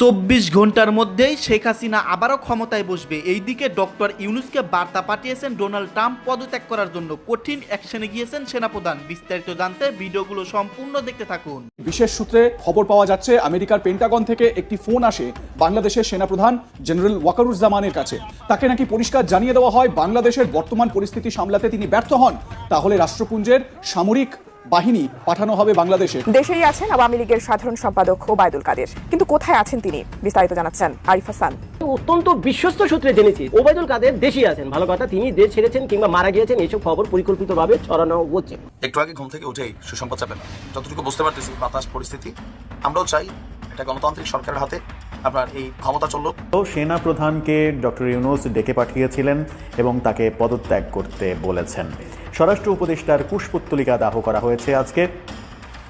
চব্বিশ ঘণ্টার মধ্যেই শেখ হাসিনা আবারও ক্ষমতায় বসবে। এইদিকে ডক্টর ইউনুসকে বার্তা পাঠিয়েছেন ডোনাল্ড ট্রাম্প পদত্যাগ করার জন্য। কঠিন অ্যাকশনে গিয়েছেন সেনাপ্রধান। বিস্তারিত জানতে ভিডিওগুলো সম্পূর্ণ দেখতে থাকুন। বিশেষ সূত্রে খবর পাওয়া যাচ্ছে, আমেরিকার পেন্টাগন থেকে একটি ফোন আসে বাংলাদেশের সেনাপ্রধান জেনারেল ওয়াকারুজ্জামানের কাছে। তাকে নাকি পরিষ্কার জানিয়ে দেওয়া হয়, বাংলাদেশের বর্তমান পরিস্থিতি সামলাতে তিনি ব্যর্থ হন। তাহলে রাষ্ট্রপুঞ্জের সামরিক বাহিনী পাঠানো হবে বাংলাদেশে। দেশেই আছেন আওয়ামী লীগের সাধারণ সম্পাদক ওবায়দুল কাদের। কিন্তু কোথায় আছেন তিনি? বিস্তারিত জানাচ্ছেন আরিফ হাসান। অত্যন্ত বিশ্বস্ত সূত্রে জেনেছি ওবায়দুল কাদের দেশই আছেন। ভালো কথা তিনি দেশ ছেড়েছেন কিংবা মারা গিয়েছেন এইসব খবর পরিকল্পিতভাবে ছড়ানো হচ্ছে। একটু আগে ঘুম থেকে উঠেই সুসংবাদ চাপেন যতটুকু বুঝতে পারতেছি বাতাস পরিস্থিতি আমরাও চাই এটা গণতান্ত্রিক সরকারের হাতে আপনার এই ক্ষমতা চলল তো সেনা প্রধানকে ডক্টর ইউনুস ডেকে পাঠিয়েছিলেন এবং তাকে পদত্যাগ করতে বলেছেন। স্বরাষ্ট্র উপদেষ্টার কুশপুত্তলিকা দাহ করা হয়েছে আজকে।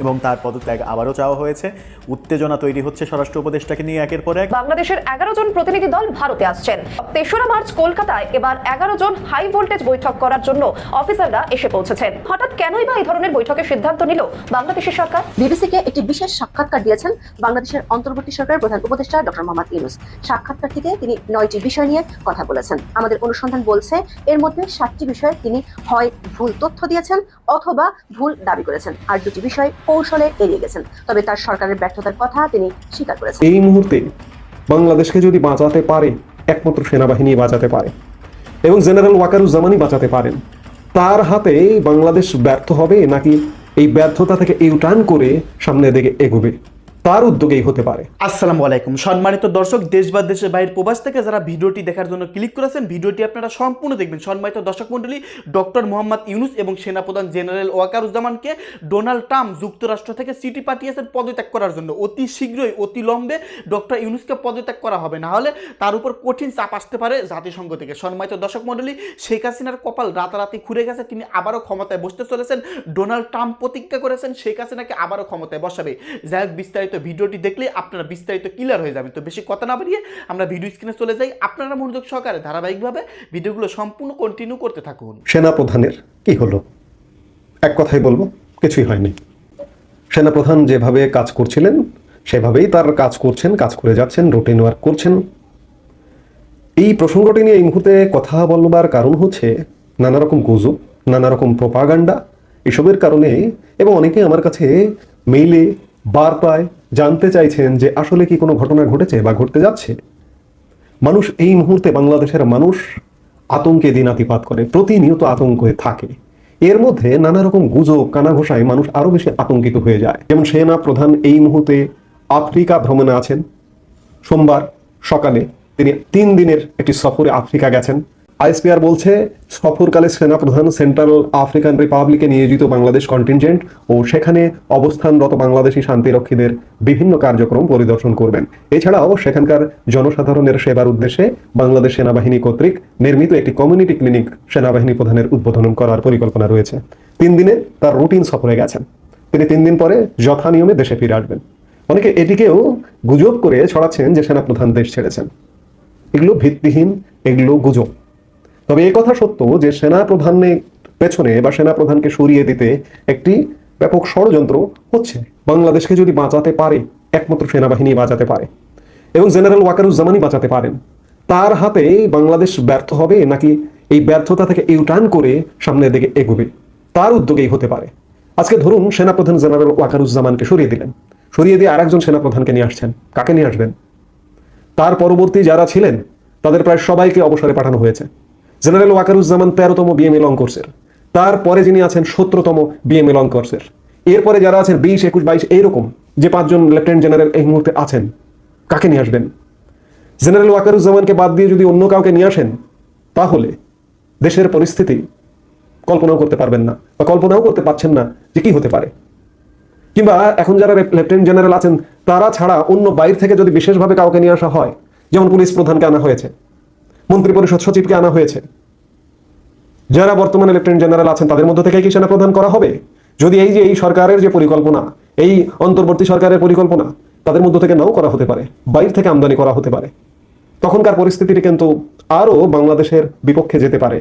এবং তার পদত্যাগ আবারও চাওয়া হয়েছে। উত্তেজনা তৈরি হচ্ছে স্বরাষ্ট্র উপদেষ্টাকে নিয়ে একের পর এক। বাংলাদেশের এগারো জন প্রতিনিধি দল ভারতে আসছেন। তেসরা মার্চ কলকাতায় এবার এগারো জন হাই ভোল্টেজ বৈঠক করার জন্য অফিসাররা এসে পৌঁছেছেন। হঠাৎ কেনই বা এই ধরনের বৈঠকের সিদ্ধান্ত নিল বাংলাদেশের সরকার? বিবিসিকে একটি বিশেষ সাক্ষাৎকার দিয়েছেন বাংলাদেশের অন্তর্বর্তী সরকারের প্রধান উপদেষ্টা ডক্টর মোহাম্মদ ইউনুস। সাক্ষাৎকারটিতে তিনি নয়টি বিষয় নিয়ে কথা বলেছেন। আমাদের অনুসন্ধান বলছে এর মধ্যে সাতটি বিষয়ে তিনি হয় ভুল তথ্য দিয়েছেন অথবা ভুল দাবি করেছেন। আর দুটি বিষয় কৌশলে এড়িয়ে গেছেন। তবে তার সরকারের ব্যর্থতার কথা তিনি স্বীকার করেছেন। এই মুহূর্তে বাংলাদেশকে যদি বাঁচাতে পারে, একমাত্র সেনাবাহিনী বাঁচাতে পারে এবং জেনারেল ওয়াকারুজ্জামানই বাঁচাতে পারেন, তার হাতে বাংলাদেশ ব্যর্থ হবে নাকি এই ব্যর্থতা থেকে ইউটার্ন করে সামনের দিকে এগোবে? তার উদ্যোগেই হতে পারে। আসসালামু আলাইকুম। সম্মানিত দর্শক, দেশ বা দেশের বাইরের প্রবাস থেকে যারা ভিডিওটি দেখার জন্য ক্লিক করেছেন, ভিডিওটি আপনারা সম্পূর্ণ দেখবেন। সম্মানিত দর্শক মণ্ডলী, ডক্টর মোহাম্মদ ইউনুস এবং সেনাপ্রধান জেনারেল ওয়াকারুজ্জামানকে ডোনাল্ড ট্রাম্প যুক্তরাষ্ট্র থেকে চিঠি পাঠিয়েছেন পদত্যাগ করার জন্য। অতি শীঘ্রই, অতি লম্বে ডক্টর ইউনুসকে পদত্যাগ করা হবে। না হলে তার উপর কঠিন চাপ আসতে পারে জাতিসংঘ থেকে। সম্মানিত দর্শক মণ্ডলী, শেখ হাসিনার কপাল রাতারাতি খুঁড়ে গেছে, তিনি আবারও ক্ষমতায় বসতে চলেছেন। ডোনাল্ড ট্রাম্প প্রতিজ্ঞা করেছেন, শেখ হাসিনাকে আবারও ক্ষমতায় বসাবে। যাই হোক, বিস্তারিত ভিডিওটি দেখলে আপনারা বিস্তারিত ক্লিয়ার হয়ে যাবেন। তো বেশি কথা না বাড়িয়ে আমরা ভিডিও স্ক্রিনে চলে যাই। আপনারা মনোযোগ সহকারে ধারাবাহিকভাবে ভিডিওগুলো সম্পূর্ণ কন্টিনিউ করতে থাকুন। সেনাপ্রধানের কি হলো? এক কথাই বলব, কিছুই হয়নি। সেনাপ্রধান যেভাবে কাজ করছিলেন, সেভাবেই তার কাজ করছেন, কাজ করে যাচ্ছেন রুটিন ওয়ার্ক করছেন। এই প্রসঙ্গটি নিয়ে এই মুহূর্তে কথা বলবার কারণ হচ্ছে নানা রকম গুজব, নানা রকম প্রপাগান্ডা এসবের কারণে এবং অনেকে আমার কাছে মেইলে বার্তায় জানতে চাইছেন যে আসলে কি কোনো ঘটনা ঘটেছে বা ঘটতে যাচ্ছে? মানুষ এই মুহূর্তে বাংলাদেশের মানুষ আতঙ্কে দিনাতিপাত করে, প্রতিনিয়ত আতঙ্কে থাকে। এর মধ্যে নানা রকম গুজব, কানাঘোষায় মানুষ আরও বেশি আতঙ্কিত হয়ে যায়। যেমন সেনা প্রধান এই মুহূর্তে আফ্রিকা ভ্রমণে আছেন। সোমবার সকালে তিনি তিন দিনের একটি সফরে আফ্রিকা গেছেন। আইএসপিআর বলছে, সফরকালে সেনাপ্রধান সেন্ট্রাল আফ্রিকান রিপাবলিকে নিয়োজিত বাংলাদেশ কন্টিনজেন্ট ও সেখানে অবস্থানরত বাংলাদেশি শান্তিরক্ষীদের বিভিন্ন কার্যক্রম পরিদর্শন করবেন। এছাড়াও সেখানকার জনসাধারণের সেবার উদ্দেশ্যে বাংলাদেশ সেনাবাহিনী কর্তৃক নির্মিত একটি কমিউনিটি ক্লিনিক সেনাবাহিনী প্রধানের উদ্বোধন করার পরিকল্পনা রয়েছে। তিন দিনে তার রুটিন সফরে গেছেন। তিনি তিন দিন পরে যথা নিয়মে দেশে ফিরে আসবেন। অনেকে এটিকেও গুজব করে ছড়াচ্ছেন যে সেনাপ্রধান দেশ ছেড়েছেন। এগুলো ভিত্তিহীন, এগুলো গুজব। তবে এই কথা সত্য যে সেনা প্রধানের পেছনে বা সেনা প্রধানকে সরিয়ে দিতে একটি ব্যাপক ষড়যন্ত্র হচ্ছে। বাংলাদেশকে যদি বাঁচাতে পারে, একমাত্র সেনাবাহিনী বাঁচাতে পারে এবং জেনারেল ওয়াকারুজ্জামানই বাঁচাতে পারেন, তার হাতে বাংলাদেশ ব্যর্থ হবে নাকি এই ব্যর্থতা থেকে ইউটার্ন করে সামনের দিকে এগোবে? তার উদ্যোগেই হতে পারে। আজকে ধরুন সেনাপ্রধান জেনারেল ওয়াকারুজ্জামানকে সরিয়ে দিলেন। সরিয়ে দিয়ে আরেকজন সেনাপ্রধানকে নিয়ে আসছেন। কাকে নিয়ে আসবেন? তার পরবর্তী যারা ছিলেন, তাদের প্রায় সবাইকে অবসরে পাঠানো হয়েছে। জেনারেল ওয়াকারুজ্জামান তেরোতম বিএমএ লং কোর্সের তারপরে যিনি আছেন সতেরোতম বিএমএ লং কোর্সের এরপরে যারা আছেন বিশ, একুশ, বাইশ, এইরকম যে পাঁচজন লেফটেন্যান্ট জেনারেল এই মুহূর্তে আছেন, কাকে নিয়ে আসবেন? জেনারেল ওয়াকারুজ্জামানকে বাদ দিয়ে যদি অন্য কাউকে নিয়ে আসেন, তাহলে দেশের পরিস্থিতি কল্পনাও করতে পারবেন না বা কল্পনাও করতে পারছেন না যে কি হতে পারে। কিংবা এখন যারা লেফটেন্যান্ট জেনারেল আছেন, তারা ছাড়া অন্য বাইরে থেকে যদি বিশেষভাবে কাউকে নিয়ে আসা হয়, যেমন পুলিশ প্রধানকে আনা হয়েছে মন্ত্রী পরিষদ সচিবকে আনা হয়েছে। যারা বর্তমানে লেফটেন্যান্ট জেনারেল আছেন, তাদের মধ্যে থেকে কি সেনা প্রদান করা হবে। যদি এই যে এই সরকারের যে পরিকল্পনা, এই অন্তর্বর্তী সরকারের পরিকল্পনা, তাদের মধ্য থেকে নাও করা হতে পারে, বাইরে থেকে আমদানি করা হতে পারে। তখনকার পরিস্থিতিটি কিন্তু আরও বাংলাদেশের বিপক্ষে যেতে পারে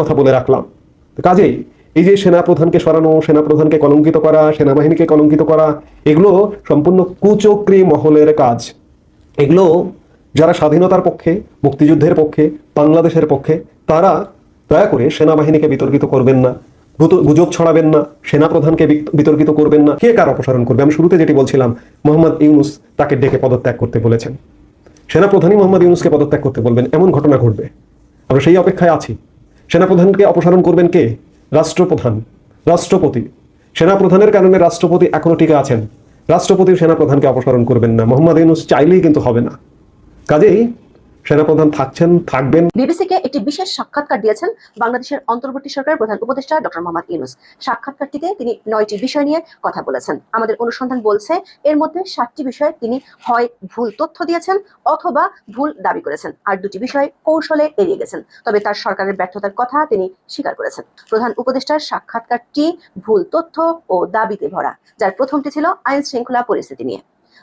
কথা বলে রাখলাম। কাজেই এই যে সেনাপ্রধানকে সরানো, সেনাপ্রধানকে কলঙ্কিত করা, সেনাবাহিনীকে কলঙ্কিত করা, এগুলো সম্পূর্ণ কুচক্রী মহলের কাজ। এগুলো যারা স্বাধীনতার পক্ষে, মুক্তিযুদ্ধের পক্ষে, বাংলাদেশের পক্ষে, তারা দয়া করে সেনাবাহিনীকে বিতর্কিত করবেন না গুজব ছড়াবেন না, সেনাপ্রধানকে বিত- বিতর্কিত করবেন না। কে কার অপসারণ করবে? আমি শুরুতে যেটি বলছিলাম, মোহাম্মদ ইউনুস তাকে ডেকে পদত্যাগ করতে বলেছেন। সেনাপ্রধানই মোহাম্মদ ইউনুসকে পদত্যাগ করতে বলবেন, এমন ঘটনা ঘটবে। আমরা সেই অপেক্ষায় আছি। সেনাপ্রধানকে অপসারণ করবেন কে? রাষ্ট্রপ্রধান, রাষ্ট্রপতি। সেনাপ্রধানের কারণে রাষ্ট্রপতি এখনও টিকে আছেন। রাষ্ট্রপতির সেনাপ্রধানকে অপসারণ করবেন না। মোহাম্মদ ইউনুস চাইলেই কিন্তু হবে না। কাজেই সেনাপ্রধান থাকছেন, থাকবেন। বিবিসিকে একটি বিশেষ সাক্ষাৎকার দিয়েছেন বাংলাদেশের অন্তর্বর্তী সরকারের প্রধান উপদেষ্টা ডক্টর মোহাম্মদ ইউনুস। সাক্ষাৎকারটিতে তিনি নয়টি বিষয় নিয়ে কথা বলেছেন। আমাদের অনুসন্ধান বলছে, এর মধ্যে সাতটি বিষয়ে তিনি হয় ভুল তথ্য দিয়েছেন অথবা ভুল দাবি করেছেন। আর দুটি বিষয় কৌশলে এড়িয়ে গেছেন। তবে তার সরকারের ব্যর্থতার কথা তিনি স্বীকার করেছেন। প্রধান উপদেষ্টার সাক্ষাৎকারটি ভুল তথ্য ও দাবিতে ভরা, যার প্রথমটি ছিল আইন শৃঙ্খলা পরিস্থিতি নিয়ে।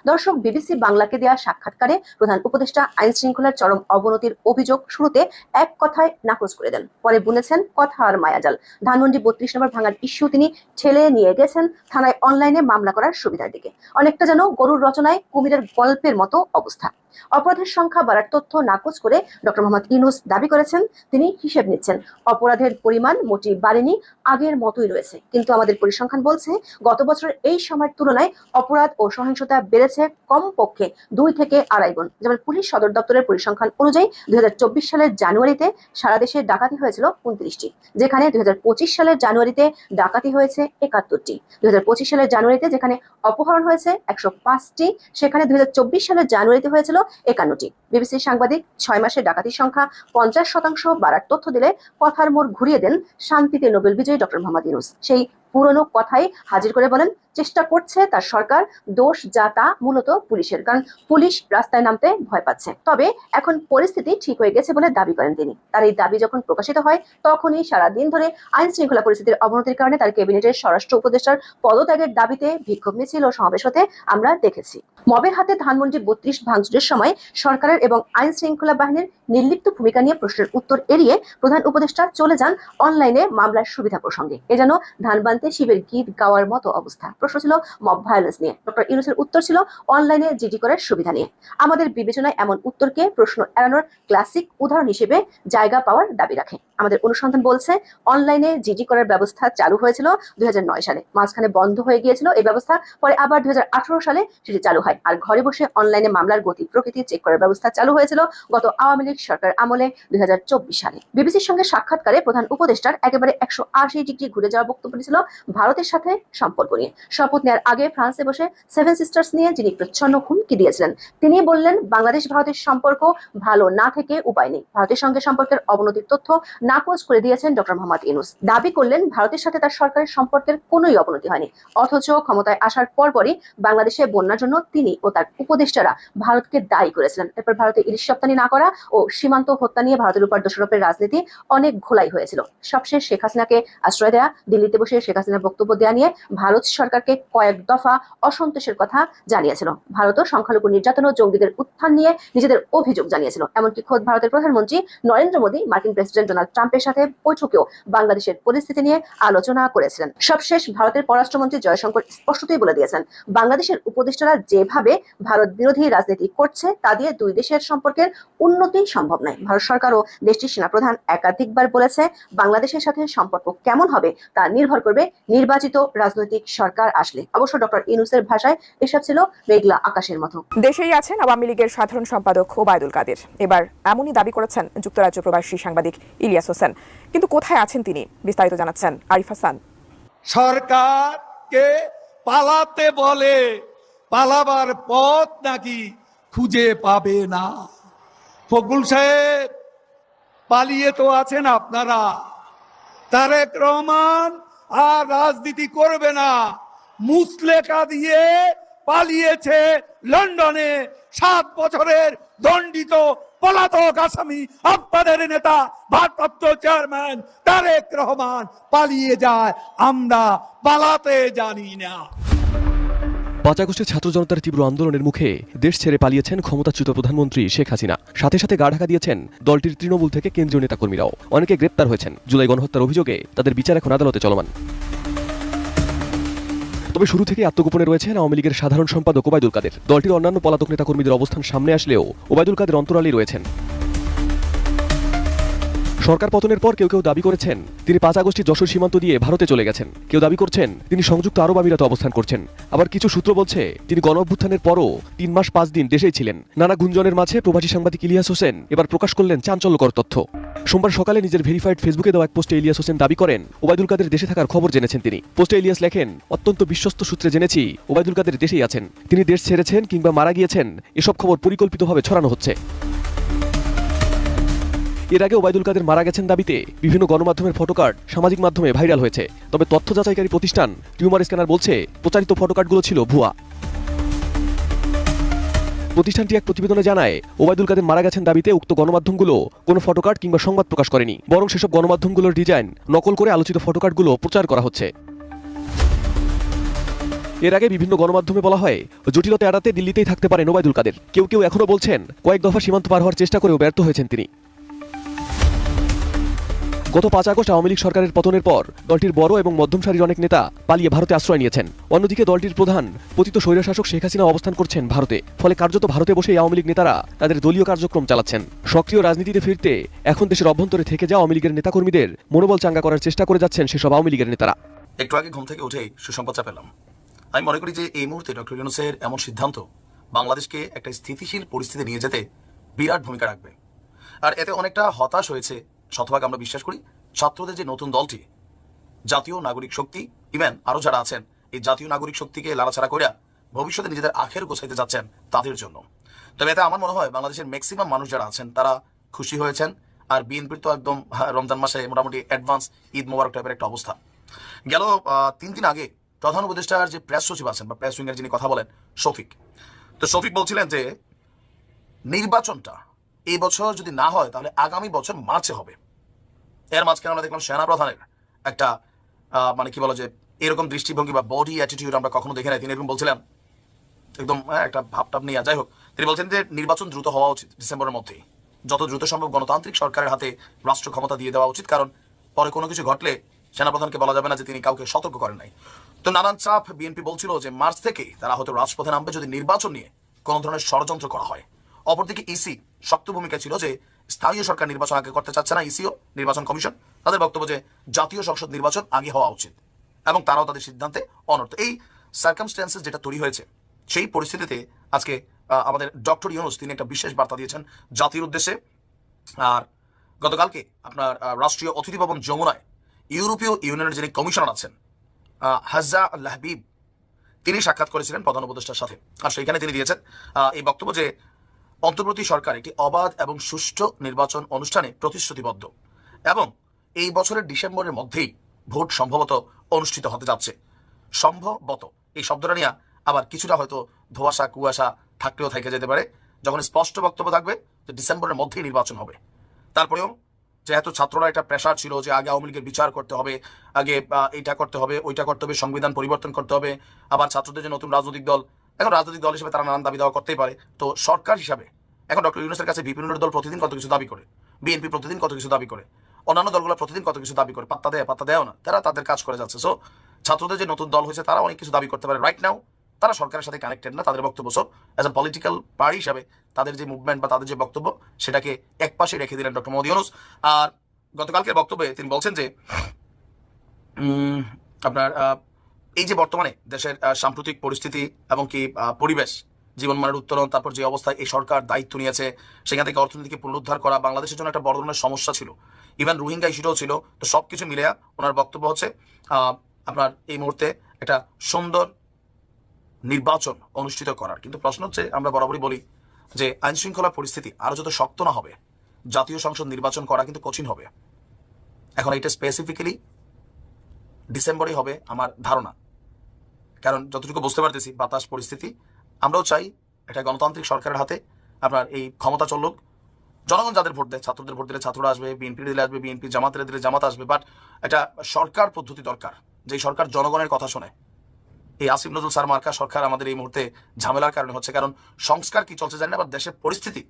দর্শক, বিবিসি বাংলাকে দেওয়া সাক্ষাৎকারে প্রধান উপদেষ্টা আইন শৃঙ্খলার চরম অবনতির অভিযোগ শুরুতে এক কথায় নাকচ করে দেন। পরে বুনেছেন কথা আর মায়াজাল। ধানমন্ডি বত্রিশ নম্বর ভাঙার ইস্যু তিনি ঠেলে নিয়ে গেছেন থানায় অনলাইনে মামলা করার সুবিধার দিকে। অনেকটা যেন গরুর রচনায় কুমিরের গল্পের মতো অবস্থা। অপরাধের সংখ্যা বাড়ার তথ্য নাকচ করে ডক্টর মোহাম্মদ ইউনুস দাবি করেছেন, তিনি হিসেব নিচ্ছেন, অপরাধের পরিমাণ মোটি বাড়েনি, আগের মতোই রয়েছে। কিন্তু আমাদের পরিসংখ্যান বলছে, গত বছরের এই সময়ের তুলনায় অপরাধ ও সহিংসতা বেড়েছে কমপক্ষে দুই থেকে আড়াই গুণ। যেমন পুলিশ সদর দপ্তরের পরিসংখ্যান অনুযায়ী দুই সালের জানুয়ারিতে সারা দেশে ডাকাতি হয়েছিল উনত্রিশটি, যেখানে দুই সালের জানুয়ারিতে ডাকাতি হয়েছে একাত্তরটি, দুই সালের জানুয়ারিতে যেখানে অপহরণ হয়েছে একশো পাঁচটি, সেখানে দুই সালের জানুয়ারিতে হয়েছিল একান্নটি। বিবিসির সাংবাদিক, ছয় মাসের ডাকাতির সংখ্যা পঞ্চাশ শতাংশ বাড়ার তথ্য দিলে কথার মোড় ঘুরিয়ে দেন শান্তিতে নোবেল বিজয়ী ডক্টর মোহাম্মদ ইউনুস। সেই পুরনো কথাই হাজির করে বলেন, চেষ্টা করছে তার সরকার, দোষ যা তা মূলত পুলিশের, কারণ পুলিশ রাস্তায় নামতে ভয় পাচ্ছে। তবে এখন পরিস্থিতি ঠিক হয়ে গেছে বলে দাবি করেন তিনি। তার এই দাবি যখন প্রকাশিত হয়, তখনই সারা দিন ধরে আইন শৃঙ্খলা পরিস্থিতির অবনতির কারণে তার ক্যাবিনেটের স্বরাষ্ট্র উপদেষ্টার পদত্যাগের দাবিতে বিক্ষোভ মিছিল ও সমাবেশ হতে আমরা দেখেছি। মবের হাতে ধানমন্ডি বত্রিশ ভাঙচুরের সময় সরকারের এবং আইন শৃঙ্খলা বাহিনীর নির্লিপ্ত ভূমিকা নিয়ে প্রশ্নের উত্তর এড়িয়ে প্রধান উপদেষ্টা চলে যান অনলাইনে মামলার সুবিধা প্রসঙ্গে। এ যেন ধান বানতে শিবের গীত গাওয়ার মতো অবস্থা। প্রশ্ন ছিল মব ভায়োলেন্স নিয়ে। ডক্টর ইউনুসের উত্তর ছিল অনলাইনে জিডি করার সুবিধা নিয়ে। আমাদের বিবেচনায় এমন উত্তরকে প্রশ্ন এড়ানোর ক্লাসিক উদাহরণ হিসেবে জায়গা পাওয়ার দাবি রাখে। আমাদের অনুসন্ধান বলছে অনলাইনে জিডি করার ব্যবস্থা চালু হয়েছিল দুই হাজার নয় সালে। মাঝখানে বন্ধ হয়ে গিয়েছিল এই ব্যবস্থা। পরে আবার দুই হাজার আঠারো সালে সেটি চালু হয়। আর ঘরে বসে অনলাইনে মামলার গতি প্রকৃতি চেক করার ব্যবস্থা চালু হয়েছিল গত আওয়ামী লীগ সরকার আমলে দুই সালে। বিবিসির সঙ্গে সাক্ষাৎকারে প্রধান উপদেষ্টার একেবারে একশো আশি ডিগ্রি ঘুরে যাওয়া বক্তব্য ছিল ভারতের সাথে সম্পর্ক নিয়ে। শপথ নেওয়ার আগে ফ্রান্সে বসে সেভেন সিস্টার্স নিয়ে যিনি প্রচ্ছন্ন হুমকি দিয়েছিলেন, তিনি বললেন, বাংলাদেশ ভারতের সম্পর্ক ভালো না থেকে উপায় নেই। ভারতের সঙ্গে সম্পর্কের অবনতির তথ্য নাকচ করে দিয়েছেন ডক্টর মোহাম্মদ ইউনুস। দাবি করলেন, ভারতের সাথে তার সরকারের সম্পর্কের কোনোই অবনতি হয়নি। অথচ ক্ষমতায় আসার পরপরই বাংলাদেশে বন্যার জন্য তিনি ও তার উপদেষ্টারা ভারতকে দায়ী করেছিলেন। এরপর ভারতে ইলিশ রপ্তানি না করা ও সীমান্ত হত্যা নিয়ে ভারতের উপর দোষারোপের রাজনীতি অনেক ঘোলাই হয়েছিল। সবশেষ শেখ হাসিনাকে আশ্রয় দেয়া, দিল্লিতে বসে শেখ হাসিনার বক্তব্য দেওয়া নিয়ে ভারত সরকারকে কয়েক দফা অসন্তোষের কথা জানিয়েছিল। ভারতও সংখ্যালঘু নির্যাতন ও জঙ্গিদের উত্থান নিয়ে নিজেদের অভিযোগ জানিয়েছিল। এমনকি খোদ ভারতের প্রধানমন্ত্রী নরেন্দ্র মোদী, মার্কিন প্রেসিডেন্ট ডোনাল্ড ট্রাম্পের সাথে বৈঠকেও বাংলাদেশের পরিস্থিতি নিয়ে আলোচনা করেছিলেন। সবশেষ ভারতের পররাষ্ট্রমন্ত্রী জয়শঙ্কর স্পষ্টতই বলে দিয়েছেন, বাংলাদেশের উপদেষ্টারা যেভাবে ভারত বিরোধী রাজনীতি করছে তা দিয়ে দুই দেশের সম্পর্কের উন্নতি সম্ভব নয়। ভারত সরকার ও দেশটির সেনাপ্রধান একাধিকবার বলেছে বাংলাদেশের সাথে সম্পর্ক কেমন হবে তা নির্ভর করবে নির্বাচিত রাজনৈতিক সরকার আসলে। অবশ্য ডক্টর ইনুসের ভাষায় এসব ছিল মেঘলা আকাশের মতো। দেশেই আছেন আওয়ামী লীগের সাধারণ সম্পাদক ওবায়দুল কাদের। এবার এমনই দাবি করেছেন যুক্তরাজ্য প্রবাসী সাংবাদিক ইলিয়াস হোসেন। কিন্তু কোথায় আছেন তিনি? বিস্তারিত জানাচ্ছেন আরিফ হাসান। সরকারকে পালাতে বলে পালাবার পথ নাকি খুঁজে পাবে না। ফকুল সাহেব, পালিয়ে তো আছেন আপনারা। তারেক রহমান আর রাজনীতি করবে না। মুসলেকা দিয়ে পালিয়েছে লন্ডনে সাত বছরের দণ্ডিত পলাতক আসামি আপনাদের নেতা, ভারপ্রাপ্ত চেয়ারম্যান তারেক রহমান পালিয়ে যায়। আমরা পালাতে জানি না। পাঁচ ছাত্র জনতার তীব্র আন্দোলনের মুখে দেশ ছেড়ে পালিয়েছেন ক্ষমতাচ্যুত প্রধানমন্ত্রী শেখ হাসিনা। সাথে সাথে গা ঢাকা দিয়েছেন দলটির তৃণমূল থেকে কেন্দ্রীয় নেতাকর্মীরাও। অনেকে গ্রেপ্তার হয়েছেন। জুলাই গণহত্যার অভিযোগে তাদের বিচার এখন আদালতে চলমান। তবে শুরু থেকে আত্মগোপনে রয়েছেন আওয়ামী লীগের সাধারণ সম্পাদক ওবায়দুল কাদের। দলটির অন্যান্য পলাতক নেতাকর্মীদের অবস্থান সামনে আসলেও ওবায়দুল কাদের অন্তরালেই রয়েছেন। সরকার পতনের পর কেউ কেউ দাবি করেছেন, তিনি পাঁচ আগস্টে যশোর সীমান্ত দিয়ে ভারতে চলে গেছেন। কেউ দাবি করছেন, তিনি সংযুক্ত আরব আমিরাতে অবস্থান করছেন। আবার কিছু সূত্র বলছে, তিনি গণ অভ্যুত্থানের পরও তিন মাস পাঁচ দিন দেশেই ছিলেন। নানা গুঞ্জনের মাঝে প্রবাসী সাংবাদিক ইলিয়াস হোসেন এবার প্রকাশ করলেন চাঞ্চল্যকর তথ্য। সোমবার সকালে নিজের ভেরিফাইড ফেসবুকে দেওয়া এক পোস্টে ইলিয়াস হোসেন দাবি করেন, ওবায়দুল কাদের দেশে থাকার খবর জেনেছেন তিনি। পোস্টে ইলিয়াস লেখেন, অত্যন্ত বিশ্বস্ত সূত্রে জেনেছি, ওবায়দুল কাদের দেশেই আছেন। তিনি দেশ ছেড়েছেন কিংবা মারা গিয়েছেন, এসব খবর পরিকল্পিতভাবে ছড়ানো হচ্ছে। এর আগে ওবায়দুল কাদের মারা গেছেন দাবিতে বিভিন্ন গণমাধ্যমের ফটোকার্ড সামাজিক মাধ্যমে ভাইরাল হয়েছে। তবে তথ্য যাচাইকারী প্রতিষ্ঠান টিউমার স্ক্যানার বলছে, প্রচারিত ফটোকার্ডগুলো ছিল ভুয়া। প্রতিষ্ঠানটি এক প্রতিবেদনে জানায়, ওবায়দুল কাদের মারা গেছেন দাবিতে উক্ত গণমাধ্যমগুলো কোনো ফটোকার্ড কিংবা সংবাদ প্রকাশ করেনি। বরং সেসব গণমাধ্যমগুলোর ডিজাইন নকল করে আলোচিত ফটোকার্ডগুলো প্রচার করা হচ্ছে। এর আগে বিভিন্ন গণমাধ্যমে বলা হয়, জটিলতা এড়াতে দিল্লিতেই থাকতে পারেন ওবায়দুল কাদের। কেউ কেউ এখনও বলছেন, কয়েক দফা সীমান্ত পার হওয়ার চেষ্টা করেও ব্যর্থ হয়েছেন তিনি। গত পাঁচ আগস্ট আওয়ামী লীগ সরকারের পতনের পর দলটির বড় এবং মধ্যম সারির অনেক নেতা পালিয়ে ভারতে আশ্রয় নিয়েছেন। অন্যদিকে দলটির প্রধান পতিত স্বৈরশাসক শেখ হাসিনা অবস্থান করছেন ভারতে। ফলে কার্যত ভারতে বসে আওয়ামী লীগ নেতারা তাদের দলীয় কার্যক্রম চালাচ্ছেন। সক্রিয় রাজনীতিতে ফিরতে এখন দেশের অভ্যন্তরে থেকে যাওয়া আওয়ামী লীগের নেতাকর্মীদের মনোবল চাঙ্গা করার চেষ্টা করে যাচ্ছেন সেসব আওয়ামী লীগের নেতারা। একটু আগে ঘুম থেকে উঠেই সুসংবাদটা পেলাম আমি মনে করি যে এই মুহূর্তে ডক্টর ইউনুসের এমন সিদ্ধান্ত বাংলাদেশকে একটা স্থিতিশীল পরিস্থিতি নিয়ে যেতে বিরাট ভূমিকা রাখবে। আর এতে অনেকটা হতাশ হয়েছে শতভাগ আমরা বিশ্বাস করি ছাত্রদের যে নতুন দলটি জাতীয় নাগরিক শক্তি ইভেন আরও যারা আছেন এই জাতীয় নাগরিক শক্তিকে লাড়াছাড়া করিয়া ভবিষ্যতে নিজেদের আখের গোছাইতে যাচ্ছেন তাদের জন্য। তবে এতে আমার মনে হয় বাংলাদেশের ম্যাক্সিমাম মানুষ যারা আছেন তারা খুশি হয়েছেন আর বিএনপির তো একদম হ্যাঁ, রমজান মাসে মোটামুটি অ্যাডভান্স ঈদ মোবারক টাইপের একটা অবস্থা। গেল তিন দিন আগে প্রধান উপদেষ্টার যে প্রেস সচিব আছেন বা প্রেস উইংয়ের যিনি কথা বলেন শফিক। তো শফিক বলছিলেন যে নির্বাচনটা এই বছর যদি না হয় তাহলে আগামী বছর মার্চে হবে। এর মাঝখানে আমরা দেখলাম সেনা প্রধানের একটা মানে কি বলো যে এরকম দৃষ্টিভঙ্গি বা বডি অ্যাটিটিউড আমরা কখনো দেখে নাই। তিনি এরকম বলছিলেন একদম হ্যাঁ, একটা ভাবটাপ নিয়ে যাই হোক তিনি বলছেন যে নির্বাচন দ্রুত হওয়া উচিত ডিসেম্বরের মধ্যেই। যত দ্রুত সম্ভব গণতান্ত্রিক সরকারের হাতে রাষ্ট্র ক্ষমতা দিয়ে দেওয়া উচিত কারণ পরে কোনো কিছু ঘটলে সেনাপ্রধানকে বলা যাবে না যে তিনি কাউকে সতর্ক করেন নাই। তো নানান চাপ বিএনপি বলছিল যে মার্চ থেকেই তারা হয়তো রাজপথে নামবে যদি নির্বাচন নিয়ে কোনো ধরনের ষড়যন্ত্র করা হয়। অপরদিকে ইসি শক্ত ভূমিকা ছিল যে স্থানীয় সরকার নির্বাচন আগে করতে চাচ্ছে না ইসিও নির্বাচন কমিশন, তাদের বক্তব্য যে জাতীয় সংসদ নির্বাচন আগে হওয়া উচিত এবং তারাও তাদের সিদ্ধান্তে অনর্থ এই সার্কামস্ট্যান্সেস যেটা তৈরি হয়েছে, সেই পরিস্থিতিতে আজকে আমাদের ডক্টর ইউনুস তিনি একটা বিশেষ বার্তা দিয়েছেন জাতির উদ্দেশ্যে। আর গতকালকে আপনার রাষ্ট্রীয় অতিথি ভবন যমুনায় ইউরোপীয় ইউনিয়নের যিনি কমিশনার আছেন হাজা লাহবিব তিনি সাক্ষাৎ করেছিলেন প্রধান উপদেষ্টার সাথে। আর সেইখানে তিনি দিয়েছেন এই বক্তব্য যে অন্তর্বর্তী সরকার একটি অবাধ এবং সুষ্ঠু নির্বাচন অনুষ্ঠানে প্রতিশ্রুতিবদ্ধ এবং এই বছরের ডিসেম্বরের মধ্যেই ভোট সম্ভবত অনুষ্ঠিত হতে যাচ্ছে। সম্ভবত এই শব্দটা নিয়ে আবার কিছুটা হয়তো ধোয়াশা, কুয়াশা থাকলেও থেকে যেতে পারে। যখন স্পষ্ট বক্তব্য থাকবে যে ডিসেম্বরের মধ্যেই নির্বাচন হবে। তারপরেও যেহেতু ছাত্ররা একটা প্রেশার ছিল যে আগে আওয়ামী লীগের বিচার করতে হবে, আগে এইটা করতে হবে, ওইটা করতে হবে, সংবিধান পরিবর্তন করতে হবে, আবার ছাত্রদের যে নতুন রাজনৈতিক দল এখন রাজনৈতিক দল হিসেবে তারা নানান দাবি দাওয়া করতেই পারে। তো সরকার হিসাবে, এখন ডক্টর ইউনুসের কাছে বিভিন্ন দল প্রতিদিন কত কিছু দাবি করে, বিএনপি প্রতিদিন কত কিছু দাবি করে, অন্যান্য দলগুলো প্রতিদিন কত কিছু দাবি করে, পাত্তা দেয় পাত্তা দেয় না, তারা তাদের কাজ করে যাচ্ছে। সো ছাত্রদের যে নতুন দল হয়েছে, তারা অনেক কিছু দাবি করতে পারে রাইট নাও তারা সরকারের সাথে কানেক্টেড না, তাদের বক্তব্য। সব অ্যাজ এ পলিটিক্যাল পার্টি হিসাবে, তাদের যে মুভমেন্ট বা তাদের যে বক্তব্য, সেটাকে এক পাশে রেখে দিলেন ডক্টর মোদী ইউনুস। আর গতকালকের বক্তব্যে তিনি বলছেন যে আপনার এই যে বর্তমানে দেশের সাম্প্রতিক পরিস্থিতি এবং কি পরিবেশ জীবনমানের উত্তরণ, তারপর যে অবস্থায় এই সরকার দায়িত্ব নিয়েছে, সেখান থেকে অর্থনীতিকে পুনরুদ্ধার করা, বাংলাদেশের জন্য একটা বড় ধরনের সমস্যা ছিল। ইভেন রোহিঙ্গা ইস্যুটাও ছিল। তো সব কিছু মিলে ওনার বক্তব্য হচ্ছে আপনার এই মুহূর্তে একটা সুন্দর নির্বাচন অনুষ্ঠিত করার। কিন্তু প্রশ্ন হচ্ছে, আমরা বরাবরই বলি যে আইন শৃঙ্খলা পরিস্থিতি আরও যত শক্ত না হবে, জাতীয় সংসদ নির্বাচন করা কিন্তু কঠিন হবে। এখন এটা স্পেসিফিক্যালি ডিসেম্বরেই হবে আমার ধারণা। কারণ যতটুকু বুঝতে পারতেছি, বাতাস, পরিস্থিতি, আমরাও চাই এটা গণতান্ত্রিক সরকারের হাতে আপনার এই ক্ষমতা চলুক। জনগণ যাদের ভোট দেয়, ছাত্রদের ভোট দিলে ছাত্ররা আসবে, বিএনপি দিলে আসবে, বিএনপি জামাতের দিলে জামাত আসবে বাট একটা সরকার পদ্ধতি দরকার যে সরকার জনগণের কথা শোনে। এই আসিফ নজরুল সার মার্কা সরকার আমাদের এই মুহূর্তে ঝামেলার কারণে হচ্ছে, কারণ সংস্কার কি চলছে জানি না বা দেশের পরিস্থিতি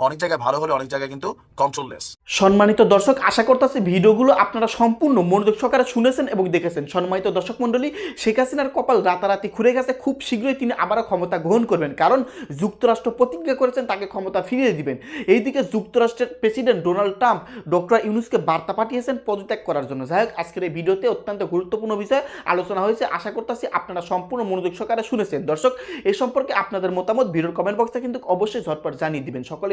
অনেক জায়গায় ভালো হলে অনেক জায়গায় কিন্তু কন্ট্রোললেস সম্মানিত দর্শক, আশা করতেছি ভিডিওগুলো আপনারা সম্পূর্ণ মনোযোগ সহকারে শুনেছেন এবং দেখেছেন। সম্মানিত দর্শক মণ্ডলী, শেখ হাসিনার কপাল রাতারাতি খুলে গেছে। খুব শীঘ্রই তিনি আবারও ক্ষমতা গ্রহণ করবেন। কারণ যুক্তরাষ্ট্র প্রতিজ্ঞা করেছেন, তাকে ক্ষমতা ফিরিয়ে দিবেন। এইদিকে যুক্তরাষ্ট্রের প্রেসিডেন্ট ডোনাল্ড ট্রাম্প, ডক্টর ইউনুসকে বার্তা পাঠিয়েছেন পদত্যাগ করার জন্য। যাই হোক, আজকের এই ভিডিওতে অত্যন্ত গুরুত্বপূর্ণ বিষয় আলোচনা হয়েছে। আশা করতেছি আপনারা সম্পূর্ণ মনোযোগ সহকারে শুনেছেন। দর্শক এই সম্পর্কে আপনাদের মতামত ভিডিওর কমেন্ট বক্সে কিন্তু অবশ্যই ঝটপট জানিয়ে দিবেন। সকলে